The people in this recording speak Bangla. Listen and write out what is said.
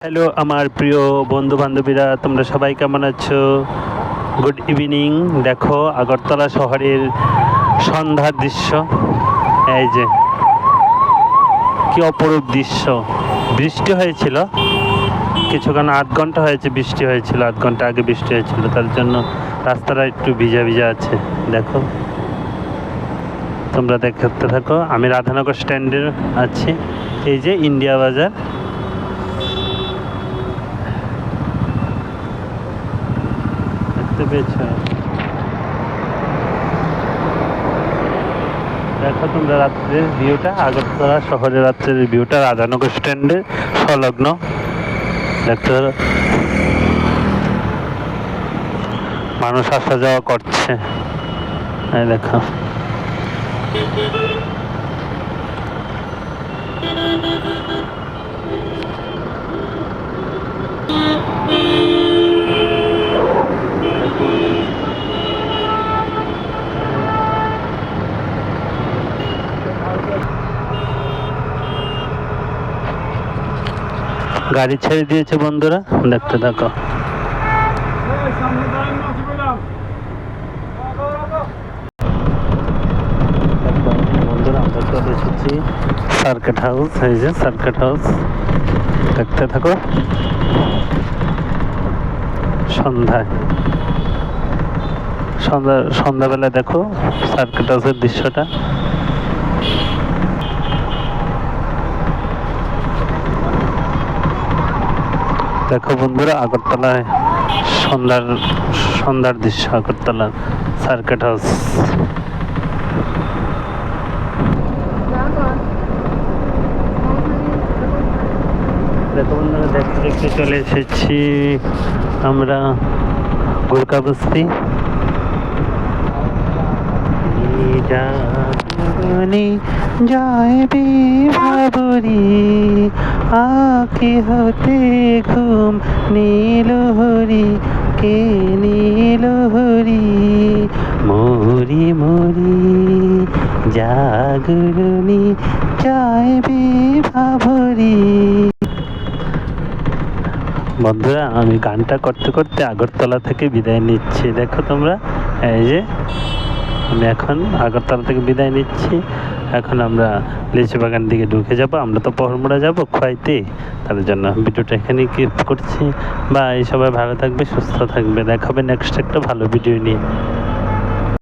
হ্যালো আমার প্রিয় বন্ধু বান্ধবীরা তোমরা সবাই কেমন আছো? গুড ইভিনিং দেখো, আগরতলা শহরের সন্ধ্যার দৃশ্য। এই যে, কি অপরূপ দৃশ্য। বৃষ্টি হয়েছিল। কিছুক্ষণ আধ ঘণ্টা হয়েছে বৃষ্টি হয়েছিল, আধ ঘণ্টা আগে বৃষ্টি হয়েছিল। তার জন্য রাস্তাটা একটু ভিজা ভিজা আছে। দেখো, তোমরা দেখতে থাকো। আমি রাধানগর স্ট্যান্ডে আছি। এই যে ইন্ডিয়া বাজার। দেখতে পেয়েছ দেখো তোমরা রাত্রের ভিউটা, আগরতলা শহরের রাত্রের ভিউটা, রাধানগর স্ট্যান্ডে সংলগ্ন। দেখতে মানুষ আসা যাওয়া করছে। দেখো। গাড়ি ছেড়ে দিয়েছে বন্ধুরা, দেখতে থাকো। সার্কিট হাউস এই যে সার্কিট হাউস দেখতে থাকো। সন্ধ্যায়। সন্ধ্যা সন্ধ্যাবেলা দেখো সার্কিট হাউসের দৃশ্যটা। দেখো বন্ধুরা, আগরতলায় সন্ধ্যার সন্ধ্যার দৃশ্য আগরতলার সার্কিট হাউস দেখো দেখতে দেখতে চলে এসেছি আমরা গোরকা বস্তি জাগরণী জয় বিভাবরী আকে হতে ঘুম নীলহরি কে নীলহরি মরি মরি, জাগরণী জয় বিভাবরী বন্ধুরা, আমি গানটা করতে করতে আগরতলা থেকে বিদায় নিচ্ছি। দেখো তোমরা, এই যে আমি এখন আগরতলা থেকে বিদায় নিচ্ছি। এখন আমরা লিচু বাগান দিকে ঢুকে যাব। আমরা তো পহরমোড়া যাব খোয়াইতে। তাদের জন্য ভিডিওটা এখানেই কিপ করছি। বা এই সবাই ভালো থাকবে, সুস্থ থাকবে। দেখাবে নেক্সট একটা ভালো ভিডিও নিয়ে।